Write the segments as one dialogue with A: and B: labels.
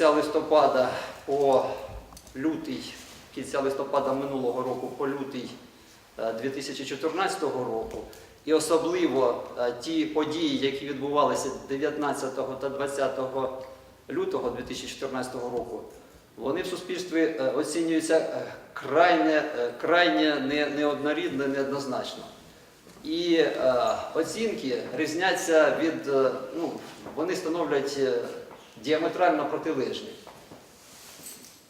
A: кінця листопада по лютий, кінця листопада минулого року по лютий е, 2014 року, і особливо е, ті події, які відбувалися 19 та 20 лютого 2014 року, вони в суспільстві е, оцінюються е, крайне, е, крайне неоднорідно, неоднозначно. І е, оцінки різняться від, е, ну, вони становлять е, діаметрально протилежні.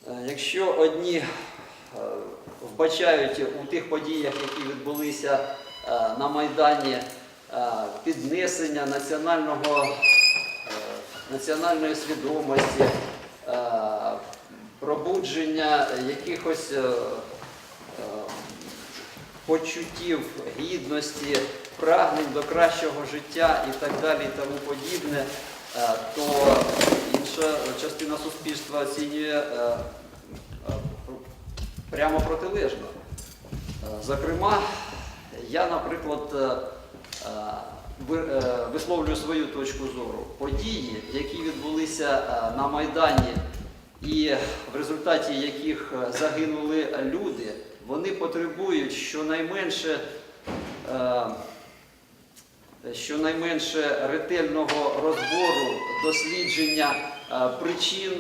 A: Е, Якщо одні е, вбачають у тих подіях, які відбулися е, на Майдані, піднесення національного, національної свідомості, пробудження якихось почуттів гідності, прагнень до кращого життя і так далі, і тому подібне, то інша частина суспільства оцінює е, е, прямо протилежно. Е, Зокрема, я, наприклад, ви- висловлюю свою точку зору. Події, які відбулися на Майдані, і в результаті яких загинули люди, вони потребують щонайменше, щонайменше ретельного розбору, дослідження причин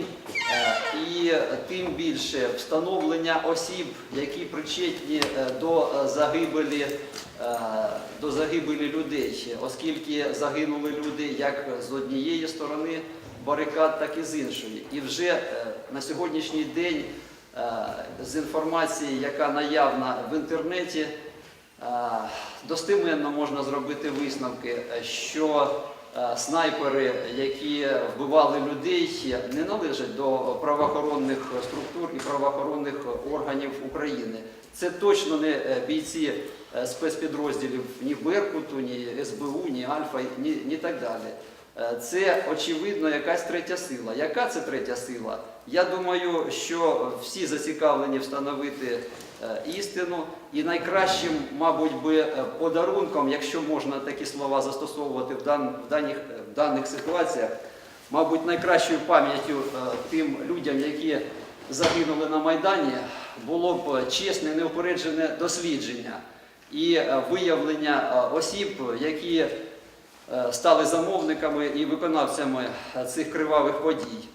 A: е, і тим більше встановлення осіб, які причетні е, до е, загибелі, е, до загибелі людей, оскільки загинули люди як з однієї сторони барикад, так і з іншої. І вже е, на сьогоднішній день е, з інформації, яка наявна в інтернеті, е, достеменно можна зробити висновки, е, що е, снайпери, які вбивали людей, не належать до правоохоронних структур і правоохоронних органів України. Це точно не е, бійці е, спецпідрозділів ні Беркуту, ні СБУ, ні Альфа, ні, ні так далі. Е, Це очевидно якась третя сила. Яка це третя сила? Я думаю, що всі зацікавлені встановити е, істину, і найкращим, мабуть, би е, подарунком, якщо можна такі слова застосовувати в, дан, в, даних, в даних ситуаціях, мабуть, найкращою пам'яттю е, тим людям, які загинули на Майдані, було б чесне, неупереджене дослідження і е, виявлення е, осіб, які е, стали замовниками і виконавцями е, цих кривавих подій.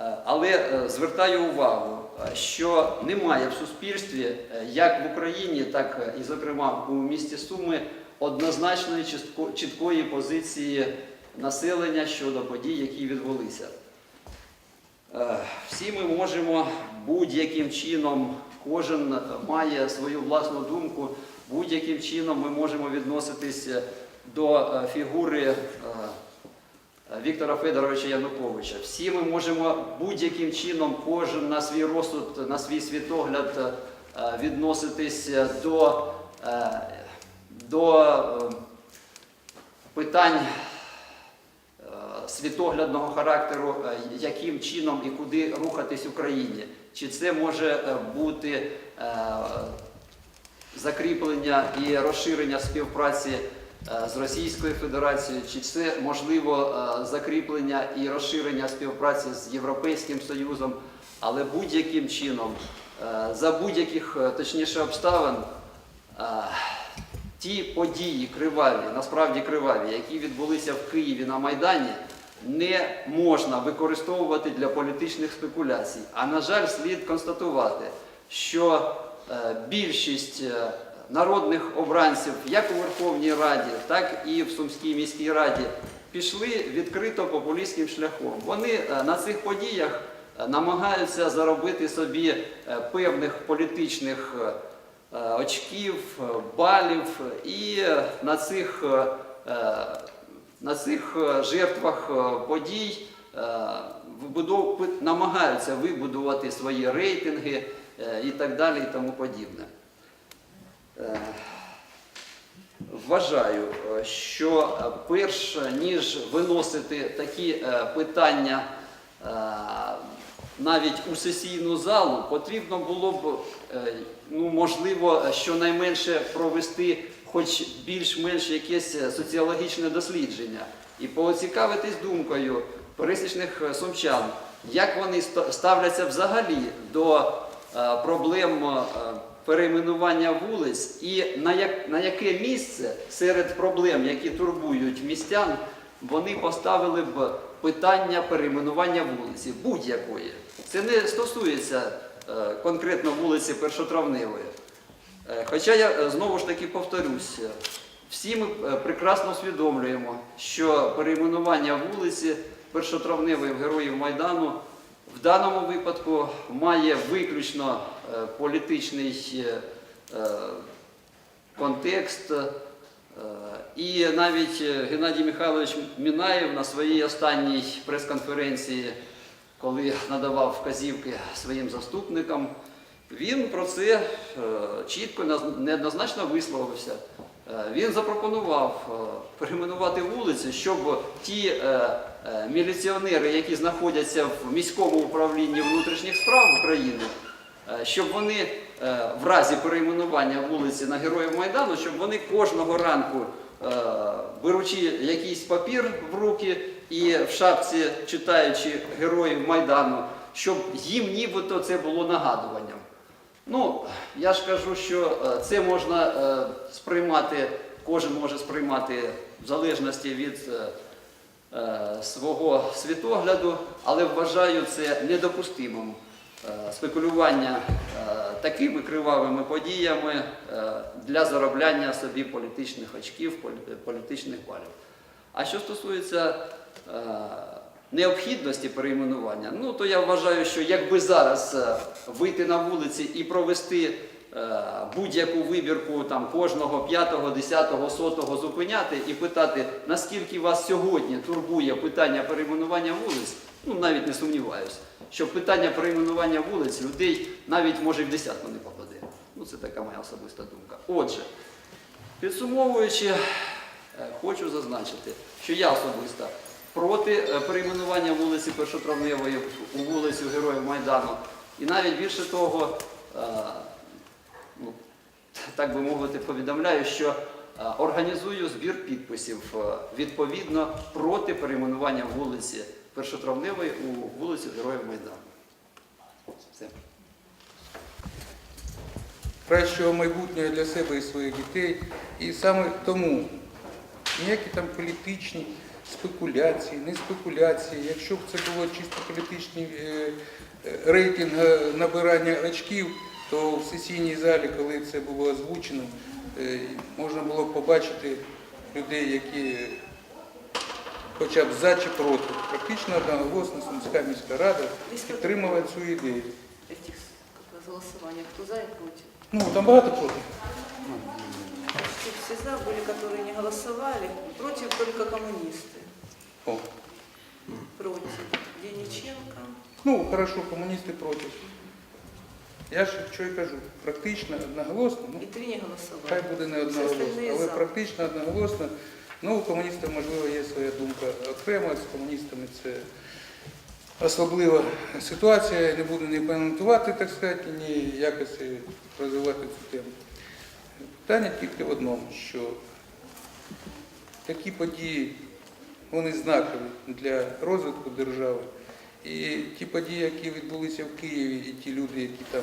A: Е, Але е, звертаю увагу, е, що немає в суспільстві, як в Україні, так і, зокрема, у місті Суми, однозначної чіткої позиції населення щодо подій, які відбулися. Всі ми можемо будь-яким чином, кожен має свою власну думку, будь-яким чином ми можемо відноситися до фігури Віктора Федоровича Януковича. Всі ми можемо будь-яким чином, кожен на свій розсуд, на свій світогляд е, відноситись до, е, до е, питань е, світоглядного характеру, е, яким чином і куди рухатись Україні. Чи це може е, бути е, закріплення і розширення співпраці е, з Російською Федерацією, чи це можливо е, закріплення і розширення співпраці з Європейським Союзом, але будь-яким чином, е, за будь-яких е, точніше обставин, е, ті події криваві, насправді криваві, які відбулися в Києві на Майдані, не можна використовувати для політичних спекуляцій. А на жаль, слід констатувати, що е, більшість е, народних обранців, як у Верховній Раді, так і в Сумській міській раді, пішли відкрито популістським шляхом. Вони е, на цих подіях е, намагаються заробити собі е, певних політичних очків, балів, і на цих, на цих жертвах подій намагаються вибудувати свої рейтинги і так далі, і тому подібне. Е, Вважаю, е, що е, перш ніж виносити такі питання навіть у сесійну залу, потрібно було б, ну, можливо, щонайменше провести хоч більш-менш якесь соціологічне дослідження і поцікавитись думкою пересічних сумчан, як вони ставляться взагалі до проблем перейменування вулиць і на, як, на яке місце серед проблем, які турбують містян, вони поставили б питання перейменування вулиці будь-якої. Це не стосується е, конкретно вулиці Першотравневої. Е, Хоча я е, знову ж таки повторюсь, е, всі ми е, прекрасно усвідомлюємо, що перейменування вулиці Першотравневої в Героїв Майдану в даному випадку має виключно е, політичний е, е, контекст. І навіть Геннадій Михайлович Мінаєв на своїй останній прес-конференції, коли надавав вказівки своїм заступникам, він про це чітко неоднозначно висловився. Е, Він запропонував е, перейменувати вулиці, щоб ті е, міліціонери, які знаходяться в міському управлінні внутрішніх справ України, щоб вони в разі перейменування вулиці на Героїв Майдану, щоб вони кожного ранку, беручи якийсь папір в руки і в шапці читаючи Героїв Майдану, щоб їм нібито це було нагадуванням. Ну, я ж кажу, що е, це можна е, сприймати, кожен може сприймати в залежності від е, свого світогляду, але вважаю це недопустимим спекулювання такими кривавими подіями для заробляння собі політичних очків, політичних балів. А що стосується необхідності перейменування, ну то я вважаю, що якби зараз е, вийти на вулиці і провести е, будь-яку вибірку там кожного п'ятого, десятого, сотого зупиняти і питати, наскільки вас сьогодні турбує питання перейменування вулиць, ну навіть не сумніваюся, що питання перейменування вулиць людей навіть може в десятку не попаде. Ну це така моя особиста думка. Отже, підсумовуючи, е, хочу зазначити, що я особисто проти е, перейменування вулиці Першотравневої у вулицю Героїв Майдану. І навіть більше того, е, ну, так би мовити, повідомляю, що е, організую збір підписів відповідно проти перейменування вулиці Першотравневої у вулицю Героїв Майдану. Все.
B: кращого майбутнього для себе і своїх дітей. І саме тому ніякі там політичні спекуляції, не спекуляції. Якщо б це було чисто політичний е, е, рейтинг е, набирання очків, то в сесійній залі, коли це було озвучено, можна було б побачити людей, які хоча б за чи проти. Практично одноголосно Сумська міська рада підтримала цю ідею.
C: голосований, кто за и против.
B: Ну, там багато проти
C: Тут все за были, которые не голосовали, против только коммунисты.
B: О.
C: Против Дениченко.
B: Ну, хорошо, комуністи проти. Я ж що й кажу, практично одноголосно, ну,
C: И три не голосовали.
B: хай буде не
C: Все
B: одноголосно,
C: остальные
B: але
C: за.
B: практично одноголосно. Ну, у комуністів, можливо, є своя думка окремо, з комуністами це особлива ситуація, я не буду ні коментувати, так сказати, ні якось розвивати цю тему. Питання тільки в одному, що такі події, вони знакові для розвитку держави. І ті події, які відбулися в Києві, і ті люди, які там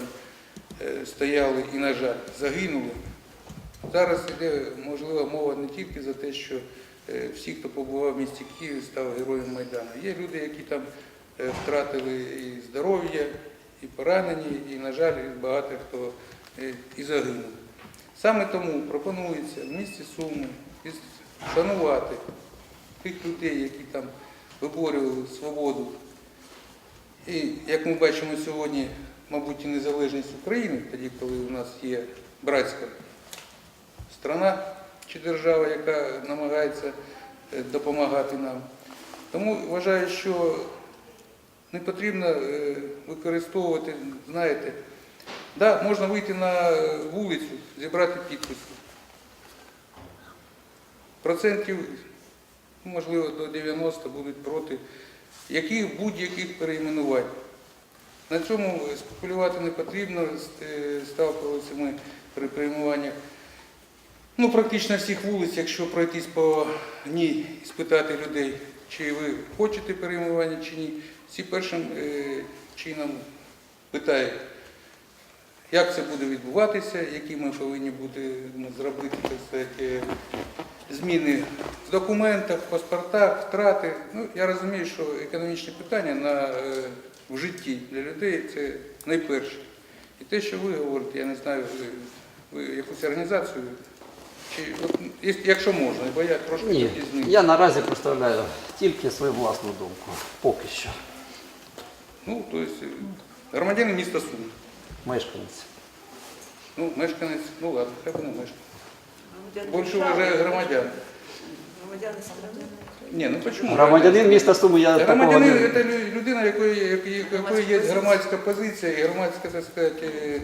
B: е, стояли і, на жаль, загинули, зараз йде, можливо, мова не тільки за те, що е, всі, хто побував в місті Києві, став героєм Майдану. Є люди, які там е, втратили і здоров'я, і поранені, і, на жаль, багато хто і загинув. Саме тому пропонується в місті Суми шанувати тих людей, які там виборювали свободу. І як ми бачимо сьогодні, мабуть, і незалежність України, тоді, коли у нас є братська страна чи держава, яка намагається е, допомагати нам. Тому вважаю, що не потрібно е, використовувати, знаєте, да, можна вийти на вулицю, зібрати підписи. Процентів, можливо, до 90 будуть проти яких будь-яких перейменувань. На цьому спекулювати не потрібно, Ст- сталкувалися ми при перейменуваннях. Ну, практично всіх вулиць, якщо пройтись по ній і спитати людей, чи ви хочете перейменування чи ні. Всі першим е, чином питають, як це буде відбуватися, які ми повинні бути ну, зробити так сказати, е, зміни в документах, в паспортах, втрати. Ну, я розумію, що економічні питання на, е, в житті для людей це найперше. І те, що ви говорите, я не знаю, ви, ви якусь організацію, чи от, якщо можна, бо я трошки
A: Ні,
B: тоді
A: я наразі представляю тільки свою власну думку. Поки що.
B: Ну, тобто, громадянин міста Сум.
A: Мешканець.
B: Ну, мешканець, ну ладно, хай буде мешканець. Більше вважає громадян.
D: Громадяни.
B: Ні, ну чому?
A: Громадянин міста Суми я
B: Громадянин
A: не...
B: це людина, якої, якої, якої є громадська позиція і громадська, так сказати,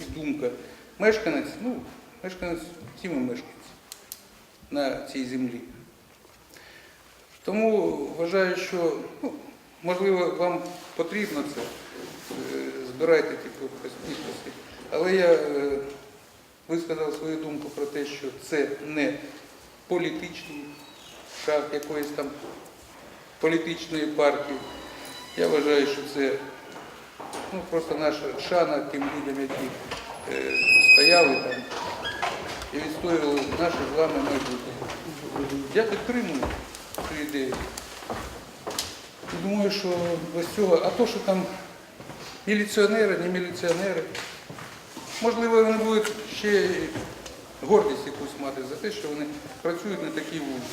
B: і думка. Мешканець, ну, мешканець, всі ми мешканці на цій землі. Тому вважаю, що ну, можливо вам потрібно це, е, збирайте ті підписи. Але я е, висказав свою думку про те, що це не політичний шаг якоїсь там політичної партії. Я вважаю, що це ну, просто наша шана тим людям, які е, стояли там і відстоювали наше з вами майбутнє. Я підтримую цю ідею. Думаю, що без цього, а то, що там міліціонери, не міліціонери, можливо, вони будуть ще гордість якусь мати за те, що вони працюють на такій вулиці.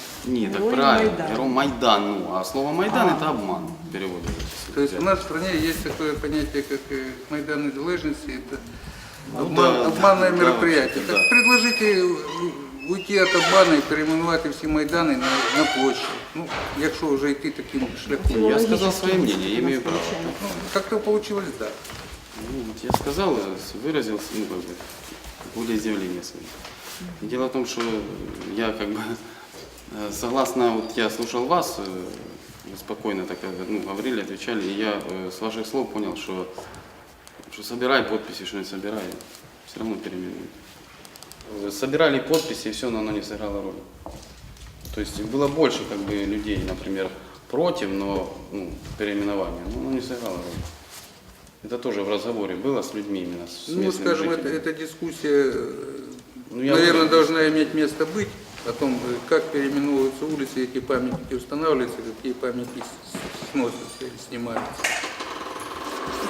E: Не, так
C: Герой
E: правильно.
C: Майдана.
E: Герой Майдан. Ну, а слово Майдан это обман в переводе.
B: То есть у нас в стране есть такое понятие, как э, Майдан незалежности, это
E: Ну
B: обман-
E: да,
B: обманное
E: да,
B: мероприятие.
E: да.
B: Так предложите э, уйти от обмана і перейменувати всі Майдани на, на площі. Ну, якщо вже йти таким шляхом.
E: Я сказал свое мнение, я имею право.
B: Ну, как-то получилось, да.
E: Ну, вот я сказал, выразил ну, как бы, волеизъявление свое. Дело в том, что я как бы э, согласно, вот я слушал вас, э, вы спокойно так э, ну, говорили, отвечали, и я э, с ваших слов понял, что, что собирай подписи, что не собирай, все равно переименуют. Э, Собирали подписи, и все, но оно не сыграло роли. То есть было больше как бы людей, например, против, но ну, переименования, но оно не сыграло роли. Это тоже в разговоре было с людьми именно, с
B: Ну, скажем, это, эта дискуссия, э,
E: Ну, я
B: наверное,
E: уже-
B: должна иметь место быть о том, э, как переименовываются улицы, какие памятники устанавливаются, какие памятники сносятся или снимаются.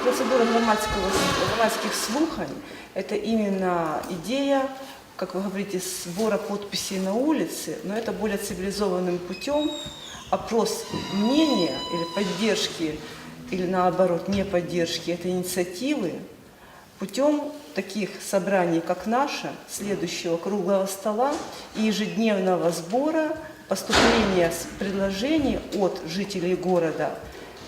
C: Процедура громадских слухань – это именно идея, как вы говорите, сбора подписей на улице, но это более цивилизованным путем. Опрос мнения или поддержки, или наоборот, не поддержки этой инициативы путем таких собраний, как наше, следующего круглого стола и ежедневного сбора поступления предложений от жителей города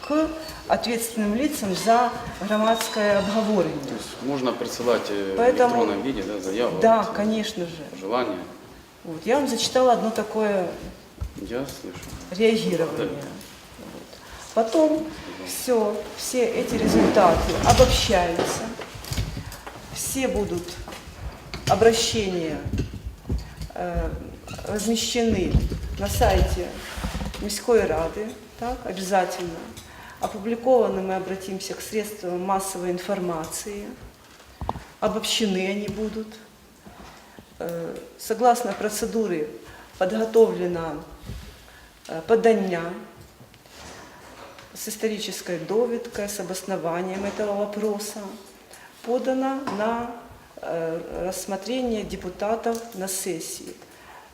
C: к ответственным лицам за громадское обговорение.
E: То есть можно присылать э, в
C: Поэтому-
E: электронном виде да, заяву,
C: Да,
E: вот,
C: конечно же.
E: желание.
C: Вот. Я вам зачитала одно такое
E: Я слышу.
C: реагирование. Вот. Потом все, все эти результаты обобщаются, все будут обращения э, размещены на сайте Міської Рады, так, обязательно. Опубликованы мы обратимся к средствам массовой информации, обобщены они будут. Э, Согласно процедуре подготовлено э, подання с исторической довідкой, с обоснованием этого вопроса, подано на э, рассмотрение депутатов на сессии.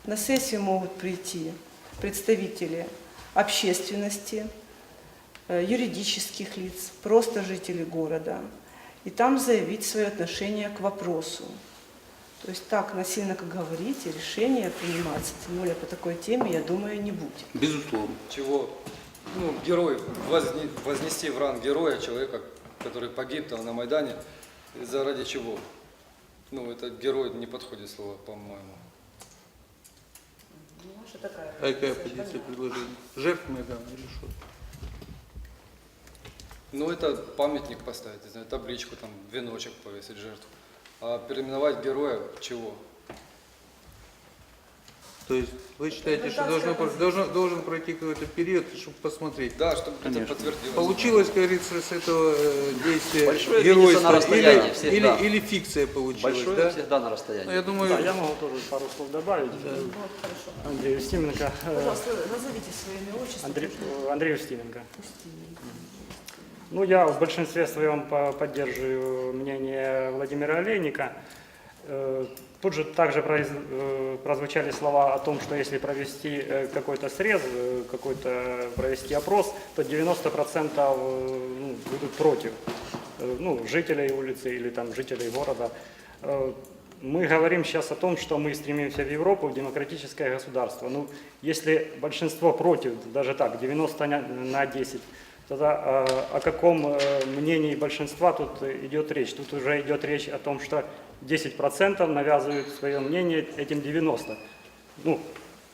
C: На сессию могут прийти представители общественности, юридических лиц, просто жители города, и там заявить свое отношение к вопросу. То есть так насильно, как говорите, решение приниматься, тем более по такой теме, я думаю, не будет.
B: Безусловно.
F: чего ну, герой, возне- вознести в ранг героя человека, который погиб там на Майдане, за ради чего? Ну, это герой не подходит слово, по-моему.
B: А какая позиция предложения? Жертв Майдана или что?
F: Ну, это памятник поставить, не знаю, табличку, там, веночек повесить жертву. А переименовать героя чего?
B: То есть вы считаете, что должно,
C: позиция.
B: должен, должен пройти какой-то период, чтобы посмотреть,
F: Да, чтобы это подтвердилось.
B: Получилось, как говорится, с этого э, действия
A: Большое видится на расстоянии
B: или,
A: всегда.
B: или, или фикция получилась,
A: Большое
B: да?
A: всегда на
B: Ну,
A: расстоянии.
B: я думаю,
G: Да, я могу тоже пару слов добавить.
C: Вот, хорошо.
G: Андрей Устименко. э,
C: Пожалуйста, назовите свое имя, отчество.
G: Андрей, Андрей Устименко. Ну, я в большинстве своем по- поддерживаю мнение Владимира Олейника. Э, Тут же также э, прозвучали слова о том, что если провести э, какой-то срез, какой-то провести опрос, то 90% э, ну, будут против ну, жителей улицы или там жителей города. Мы говорим сейчас о том, что мы стремимся в Европу, в демократическое государство. Ну, если большинство против, даже так, 90 на- на 10, Тогда э, о каком э, мнении большинства тут идет речь? Тут уже идет речь о том, что 10% навязывают свое мнение этим 90%. Ну,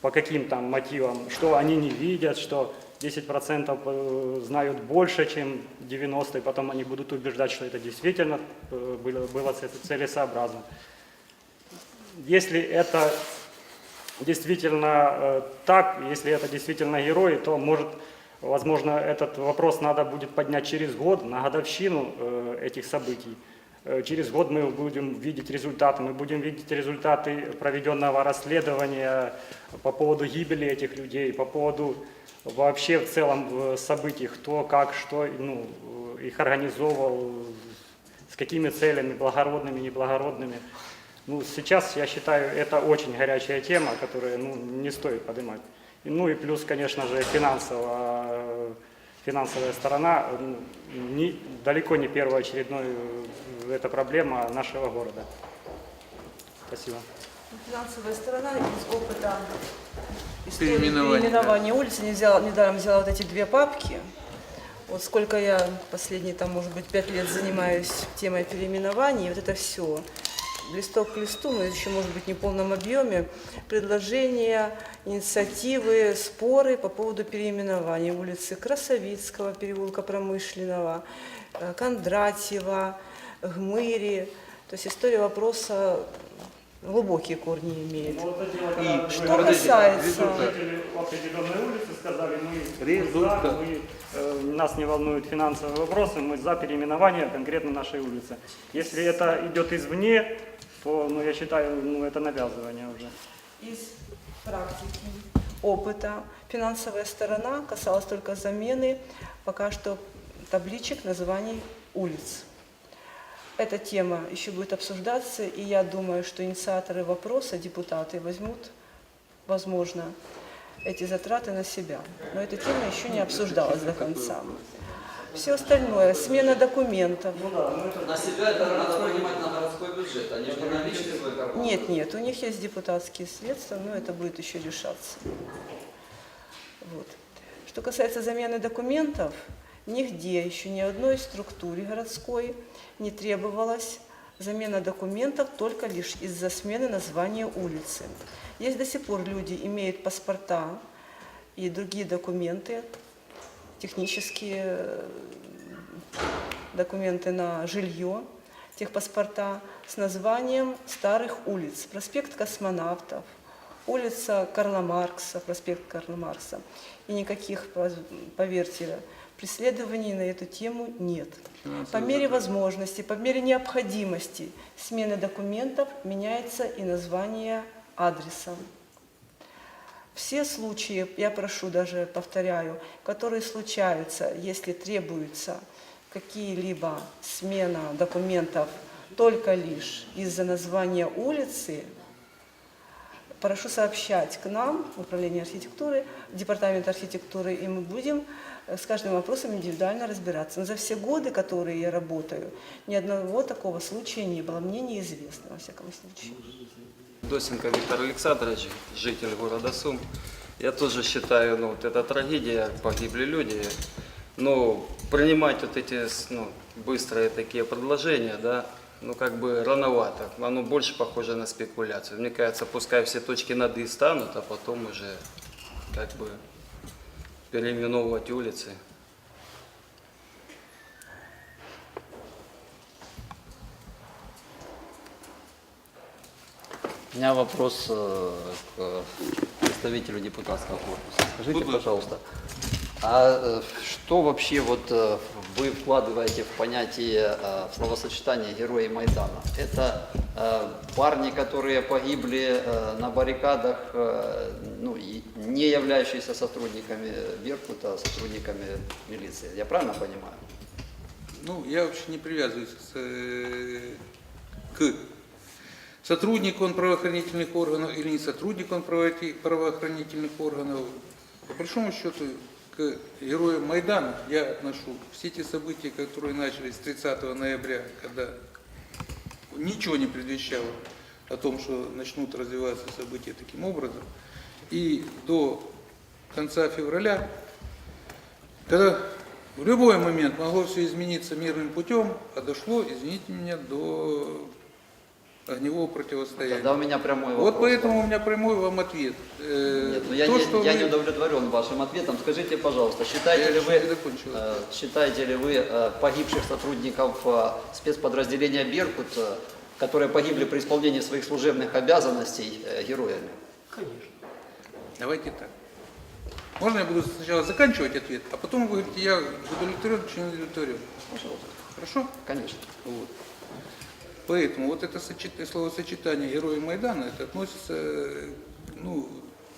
G: по каким там мотивам, что они не видят, что 10% э, знают больше, чем 90%, и потом они будут убеждать, что это действительно э, было, было це- целесообразно. Если это действительно так, если это действительно герои, то может, возможно, этот вопрос надо будет поднять через год, на годовщину э, этих событий. Э, Через год мы будем видеть результаты, мы будем видеть результаты проведенного расследования по поводу гибели этих людей, по поводу вообще в целом э, событий, кто, как, что ну, их организовывал, с какими целями, благородными, неблагородными. Ну, сейчас, я считаю, это очень горячая тема, которую ну, не стоит поднимать. Ну и плюс, конечно же, финансово, финансовая сторона, ну, не, далеко не первоочередной э, это проблема нашего города. Спасибо.
C: Финансовая сторона из опыта истории
B: Переименования,
C: переименования улицы не взяла, недаром взяла вот эти две папки. Вот сколько я последние, там, может быть, пять лет занимаюсь темой переименований, вот это все. Листок к листу, но еще, может быть, не в полном объеме, предложения, инициативы, споры по поводу переименования улицы Красовицкого, переулка Промышленного, э, Кондратьева, Гмыри. То есть история вопроса глубокие корни имеет.
B: И
C: Что касается...
G: Жители определенной улицы сказали, мы, мы
B: Результат.
G: за, мы, э, нас не волнуют финансовые вопросы, мы за переименование конкретно нашей улицы. Если это идет извне, то, ну, я считаю, ну, это навязывание уже.
C: Из практики, опыта финансовая сторона касалась только замены пока что табличек названий улиц. Эта тема еще будет обсуждаться, и я думаю, что инициаторы вопроса, депутаты, возьмут, возможно, эти затраты на себя. Но эта тема еще не обсуждалась до конца. Все остальное, смена документов.
A: На себя это надо принимать на городской бюджет, а не в наличие свой карман.
C: Нет, нет, у них есть депутатские средства, но это будет еще решаться. Вот. Что касается замены документов, нигде еще ни одной структуре городской не требовалась замена документов только лишь из-за смены названия улицы. Есть до сих пор люди имеют паспорта и другие документы, технические э, документы на жилье, техпаспорта с названием старых улиц. Проспект Космонавтов, улица Карла Маркса, проспект Карла Маркса. И никаких, поверьте, преследований на эту тему нет. По мере возможности, по мере необходимости смены документов меняется и название адреса. Все случаи, я прошу даже, повторяю, которые случаются, если требуется какие-либо смена документов только лишь из-за названия улицы, прошу сообщать к нам, в Управление архитектуры, Департамент архитектуры, и мы будем э, с каждым вопросом индивидуально разбираться. Но за все годы, которые я работаю, ни одного такого случая не было. Мне неизвестно, во всяком случае.
H: Досенко Виктор Александрович, житель города Сум. Я тоже считаю, ну, вот это трагедия, погибли люди. Но принимать вот эти ну, быстрые такие предложения, да, ну как бы рановато. Оно больше похоже на спекуляцию. Мне кажется, пускай все точки над «и» станут, а потом уже как бы переименовывать улицы.
I: У меня вопрос э, к представителю депутатского корпуса. Скажите,
E: Будь ласка.
I: пожалуйста, а э, что вообще вот э, вы вкладываете в понятие э, в словосочетание герои Майдана? Это э, парни, которые погибли э, на баррикадах, э, ну, и не являющиеся сотрудниками Беркута, а сотрудниками милиции. Я правильно понимаю?
B: Ну, я вообще не привязываюсь э, к сотруднику он правоохранительных органов или не сотрудник он правоохрани- правоохранительных органов. По большому счету, к героям Майдана я отношу все те события, которые начались 30 ноября, когда ничего не предвещало о том, что начнут развиваться события таким образом, и до конца февраля, когда в любой момент могло все измениться мирным путем, а дошло, извините меня, до огневого противостояния.
A: Тогда у меня прямой вопрос.
B: Вот поэтому у меня прямой вам ответ. Э,
A: Нет, ну я,
B: то,
A: не,
B: что
A: я
B: вы-
A: не удовлетворен вашим ответом. Скажите, пожалуйста, считаете
B: Я
A: ли вы, э, считаете ли вы э, погибших сотрудников э, спецподразделения «Беркут», э, которые погибли при исполнении своих служебных обязанностей, э, героями?
B: Давайте так. Можно я буду сначала заканчивать ответ, а потом вы говорите, я удовлетворен, что не удовлетворен.
A: Пожалуйста.
B: Хорошо?
A: Конечно.
B: Вот. Поэтому вот это сочет- словосочетание «герои Майдана», это относится, ну,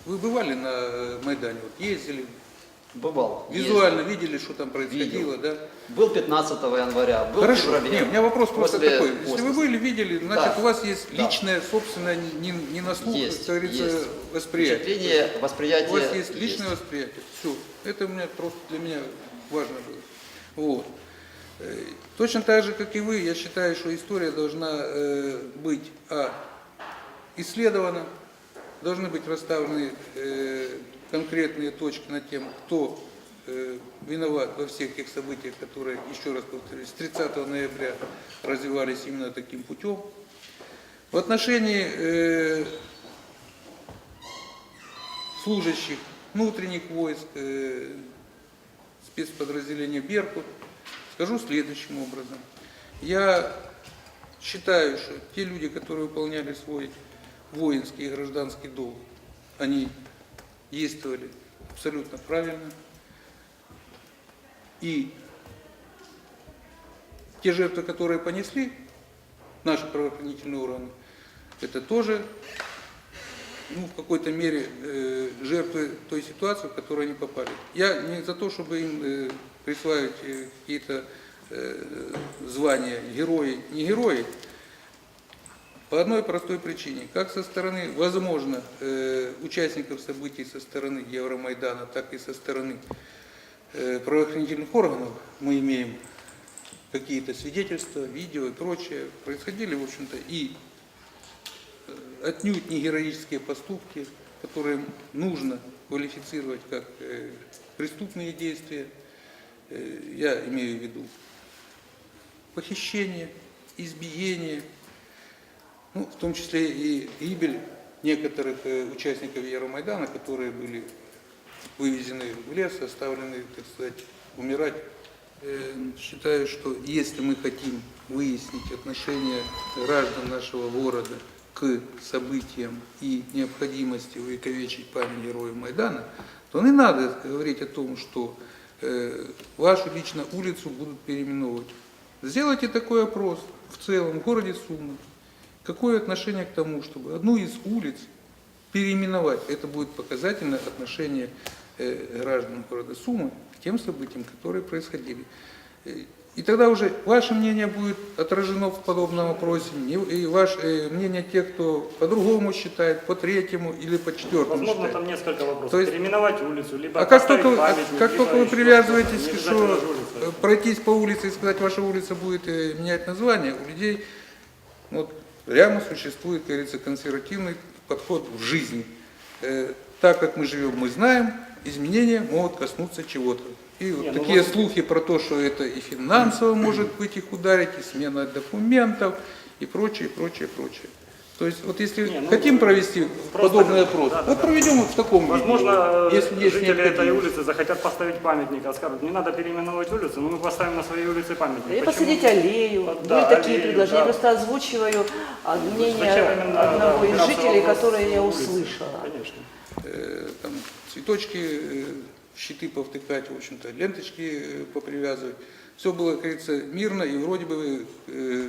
B: вы бывали на э, Майдане, вот ездили,
A: Бывал.
B: визуально
A: ездил.
B: видели, что там происходило, да?
A: Был 15 января, был
B: Хорошо.
A: феврале.
B: Не, у меня вопрос просто такой. Если
A: после.
B: вы были, видели, значит,
A: Да.
B: у вас есть
A: Да.
B: личное, собственное, не, не на слух,
A: Есть,
B: как говорится,
A: есть.
B: восприятие.
A: Впечатление, восприятие
B: У вас есть личное
A: есть.
B: восприятие. Все. Это у меня просто для меня важно было. Вот. Э, Точно так же, как и вы, я считаю, что история должна э, быть а, исследована, должны быть расставлены э, конкретные точки над тем, кто виноват во всех тех событиях, которые, еще раз повторюсь, с 30 ноября развивались именно таким путем. В отношении э, служащих внутренних войск, э, спецподразделения «Беркут», скажу следующим образом. Я считаю, что те люди, которые выполняли свой воинский и гражданский долг, они действовали абсолютно правильно. И те жертвы, которые понесли наши правоохранительные органы, это тоже ну, в какой-то мере э, жертвы той ситуации, в которую они попали. Я не за то, чтобы им э, присваивать э, какие-то э, звания герои, не герои, по одной простой причине. Как со стороны, возможно, э, участников событий со стороны Евромайдана, так и со стороны правоохранительных органов мы имеем какие-то свидетельства, видео и прочее. Происходили, в общем-то, и отнюдь не героические поступки, которые нужно квалифицировать как преступные действия. Э, Я имею в виду похищение, избиение, ну, в том числе и гибель некоторых э, участников Евромайдана, которые были вывезены в лес, оставлены, так сказать, умирать. Э, Считаю, что если мы хотим выяснить отношение граждан нашего города к событиям и необходимости увековечить память героев Майдана, то не надо говорить о том, что вашу лично улицу будут переименовывать. Сделайте такой опрос в целом в городе Сумы. Какое отношение к тому, чтобы одну из улиц переименовать? Это будет показательное отношение э, граждан города Сумы к тем событиям, которые происходили. И тогда уже ваше мнение будет отражено в подобном опросе, и ваше э, мнение тех, кто по-другому считает, по третьему или по четвертому
G: Возможно,
B: считает.
G: там несколько вопросов.
B: То есть-
G: Переименовать улицу, либо
B: А как только,
G: памятник,
B: как только вы привязываетесь, что
G: улица.
B: э, пройтись по улице и сказать, ваша улица будет э, менять название, у людей вот, прямо существует, как говорится, консервативный подход в жизни. Э, так как мы живем, мы знаем, изменения могут коснуться чего-то. И вот
G: Не, ну
B: такие
G: вот-
B: слухи про то, что это и финансово может быть их ударить, и смена документов, и прочее, прочее, прочее. То есть вот если
G: Не, ну,
B: хотим провести
G: просто-
B: подобный опрос,
G: да, да,
B: вот
G: да.
B: проведем вот в таком виде.
G: Возможно,
B: если есть
G: жители этой
B: необходимость.
G: улицы захотят поставить памятник, а скажут, не надо переименовывать улицу, но мы поставим на своей улице памятник.
C: И
G: Почему?
C: посадить аллею.
G: Да,
C: Были такие
G: аллею,
C: предложения. Я
G: да.
C: просто озвучиваю а, мнение
G: Зачем именно,
C: одного
G: да,
C: из жителей,
G: вопрос
C: которое я
G: улицы?
C: услышала.
G: Конечно.
B: э, там, цветочки, э, щиты повтыкать, в общем-то, ленточки э, попривязывать. Все было, как говорится, мирно и вроде бы э,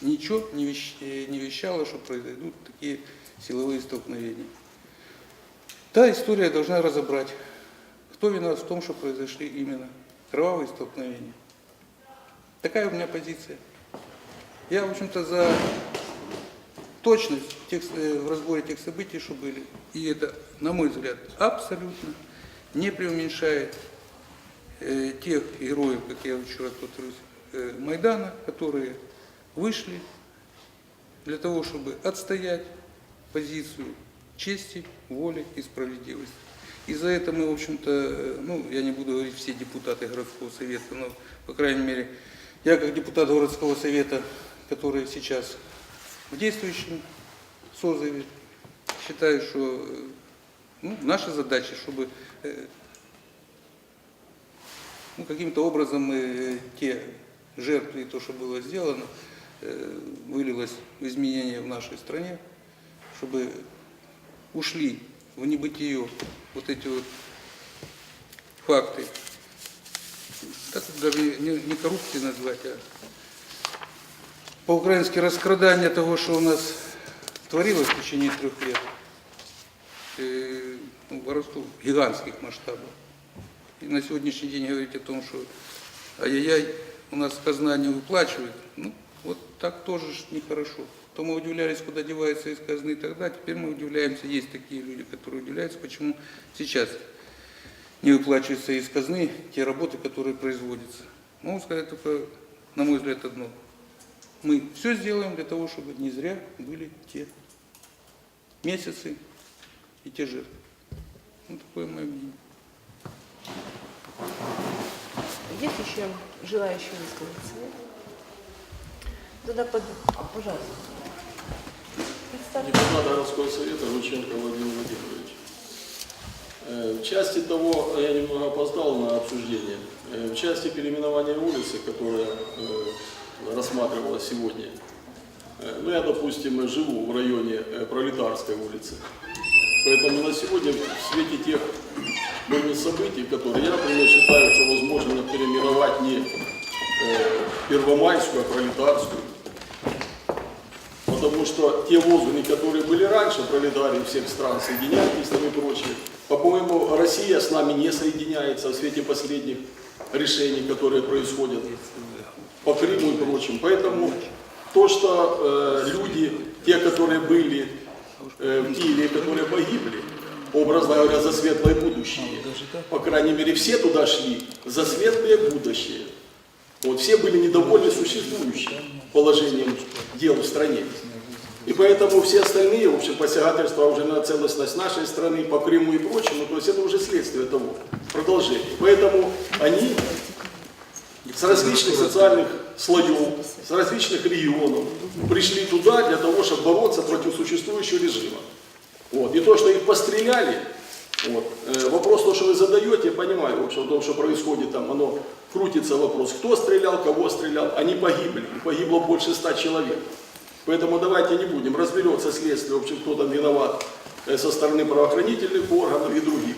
B: ничего не, вещ- э, не вещало, что произойдут такие силовые столкновения. Та история должна разобрать, кто виноват в том, что произошли именно кровавые столкновения. Такая у меня позиция. Я, в общем-то, за точность тех, э, в разборе тех событий, что были. И это, на мой взгляд, абсолютно не преуменьшает э, тех героев, как я еще раз повторюсь, э, Майдана, которые вышли для того, чтобы отстоять позицию чести, воли и справедливости. И за это мы, в общем-то, э, ну, я не буду говорить все депутаты городского совета, но, по крайней мере, я как депутат городского совета, который сейчас в действующем созыве, считаю, что э, ну, наша задача, чтобы э, ну, каким-то образом э, те жертвы и то, что было сделано, э, вылилось в изменения в нашей стране, чтобы ушли в небытие вот эти вот факты. Так даже не, не коррупцией назвать, а по-украински раскрадание того, что у нас творилось в течение трех лет, ну, воровство гигантских масштабов. И на сегодняшний день говорить о том, что ай-яй-яй, у нас казна не выплачивает, ну, вот так тоже нехорошо. То мы удивлялись, куда девается из казны тогда, теперь мы удивляемся, есть такие люди, которые удивляются, почему сейчас не выплачиваются из казны те работы, которые производятся. Могу сказать только, на мой взгляд, одно. Мы все сделаем для того, чтобы не зря были те месяцы и те жертвы. Ну, такое мое мнение.
J: Есть еще желающие высказаться? Нет? Тогда, под... пожалуйста. Представьте.
K: Депутат городского совета Рученко Владимир Владимирович. Э, В части того, я немного опоздал на обсуждение, э, в части переименования улицы, которая рассматривалась сегодня, э, ну я, допустим, живу в районе э, Пролетарской улицы, поэтому на сегодня в свете тех бурных событий, которые я, например, считаю, что возможно переименовать не э, Первомайскую, а Пролетарскую, Потому что те лозунги, которые были раньше, пролетарии всех стран, соединяйтесь там и прочее, по-моему, Россия с нами не соединяется в свете последних решений, которые происходят по Крыму и прочим. Поэтому то, что э, люди, те, которые были э, в Киеве, которые погибли, образно говоря, за светлое будущее, по крайней мере, все туда шли за светлое будущее. Вот все были недовольны существующим положением дел в стране. И поэтому все остальные, в общем, посягательства уже на целостность нашей страны, по Крыму и прочему, то есть это уже следствие того, продолжение. Поэтому они с различных социальных слоев, с различных регионов пришли туда для того, чтобы бороться против существующего режима. Вот. И то, что их постреляли, вот. Э, Вопрос, то, что вы задаете, я понимаю, в общем, о том, что происходит там, оно крутится вопрос, кто стрелял, кого стрелял, они погибли, и погибло больше ста человек. Поэтому давайте не будем, разберется следствие, в общем, кто там виноват э, со стороны правоохранительных органов и других.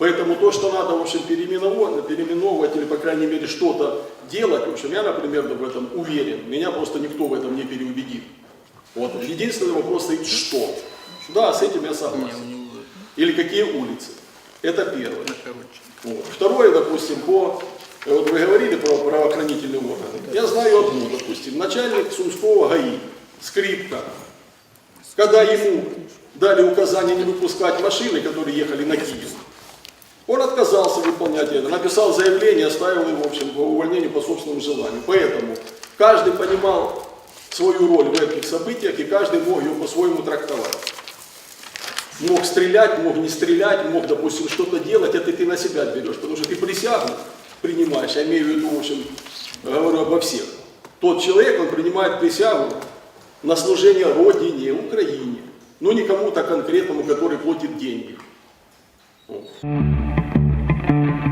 K: Поэтому то, что надо, в общем, переименовать, переименовывать или, по крайней мере, что-то делать, в общем, я, например, в этом уверен, меня просто никто в этом не переубедит. Вот. Единственный вопрос стоит, что? Да, с этим я согласен. Или какие улицы. Это первое. Вот. Второе, допустим, по... э, Вот вы говорили про правоохранительные органы. Я знаю одно, допустим, начальник Сумского ГАИ, скрипка, когда ему дали указание не выпускать машины, которые ехали на Киев, он отказался выполнять это, написал заявление, оставил его, в общем, по увольнению по собственному желанию. Поэтому каждый понимал свою роль в этих событиях, и каждый мог ее по-своему трактовать. Мог стрелять, мог не стрелять, мог, допустим, что-то делать, это ты на себя берешь, потому что ты присягу принимаешь, я имею в виду, в общем, говорю обо всех. Тот человек, он принимает присягу на служение Родине, Украине, но не кому-то конкретному, который платит деньги. Hum.